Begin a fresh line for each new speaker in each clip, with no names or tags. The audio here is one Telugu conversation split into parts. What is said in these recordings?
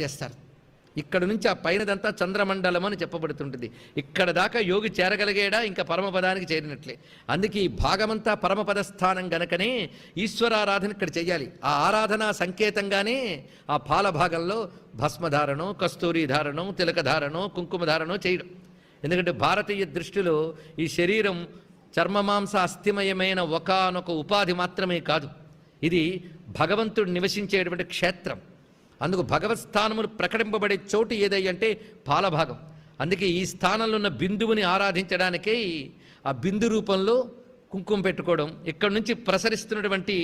చేస్తారు. ఇక్కడ నుంచి ఆ పైనదంతా చంద్రమండలం అని చెప్పబడుతుంటుంది. ఇక్కడ దాకా యోగి చేరగలిగేడా ఇంకా పరమపదానికి చేరినట్లే. అందుకే ఈ భాగమంతా పరమపద స్థానం గనకనే ఈశ్వరారాధన ఇక్కడ చేయాలి ఆ ఆరాధన సంకేతంగానే ఆ పాల భాగంలో భస్మధారణం కస్తూరి ధారణం తిలక ధారణం చేయడం. ఎందుకంటే భారతీయ దృష్టిలో ఈ శరీరం చర్మమాంస అస్థిమయమైన ఒకానొక ఉపాధి మాత్రమే కాదు. ఇది భగవంతుడు నివసించేటువంటి క్షేత్రం. అందుకు భగవత్ స్థానములు ప్రకటింపబడే చోటు ఏదయ్యంటే పాలభాగం. అందుకే ఈ స్థానంలో ఉన్న బిందువుని ఆరాధించడానికే ఆ బిందు రూపంలో కుంకుమ పెట్టుకోవడం ఇక్కడ నుంచి ప్రసరిస్తున్నటువంటి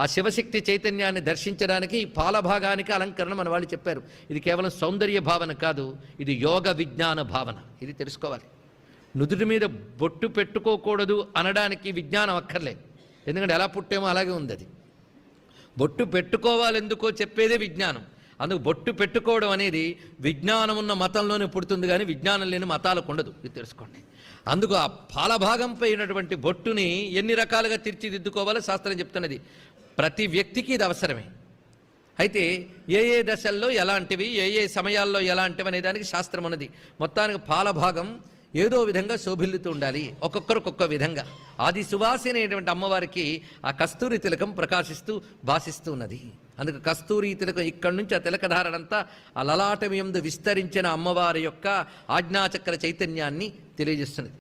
ఆ శివశక్తి చైతన్యాన్ని దర్శించడానికి ఈ పాలభాగానికి అలంకరణ మన వాళ్ళు చెప్పారు. ఇది కేవలం సౌందర్య భావన కాదు ఇది యోగ విజ్ఞాన భావన. ఇది తెలుసుకోవాలి. నుదుటి మీద బొట్టు పెట్టుకోకూడదు అనడానికి విజ్ఞానం అక్కర్లే ఎందుకంటే ఎలా పుట్టేమో అలాగే ఉంది అది. బొట్టు పెట్టుకోవాలి ఎందుకో చెప్పేదే విజ్ఞానం. అందుకు బొట్టు పెట్టుకోవడం అనేది విజ్ఞానం ఉన్న మతంలోనే పుడుతుంది కానీ విజ్ఞానం లేని మతాలకు ఉండదు. ఇది తెలుసుకోండి. అందుకు ఆ పాలభాగంపై ఉన్నటువంటి బొట్టుని ఎన్ని రకాలుగా తీర్చిదిద్దుకోవాలో శాస్త్రం చెప్తున్నది. ప్రతి వ్యక్తికి ఇది అవసరమే. అయితే ఏ ఏ దశల్లో ఎలాంటివి ఏ ఏ సమయాల్లో ఎలాంటివి అనే దానికి శాస్త్రం ఉన్నది. మొత్తానికి పాలభాగం ఏదో విధంగా శోభిల్లుతూ ఉండాలి. ఒక్కొక్కరికొక్క ఒక్కొక్క విధంగా. ఆది సువాసి అనేటువంటి అమ్మవారికి ఆ కస్తూరి తిలకం ప్రకాశిస్తూ భాసిస్తూ ఉన్నది అందుకు కస్తూరి తిలకం ఇక్కడి నుంచి ఆ తిలకధారడంతా ఆ లలాటమి ఎందు విస్తరించిన అమ్మవారి యొక్క ఆజ్ఞాచక్ర చైతన్యాన్ని తెలియజేస్తున్నది.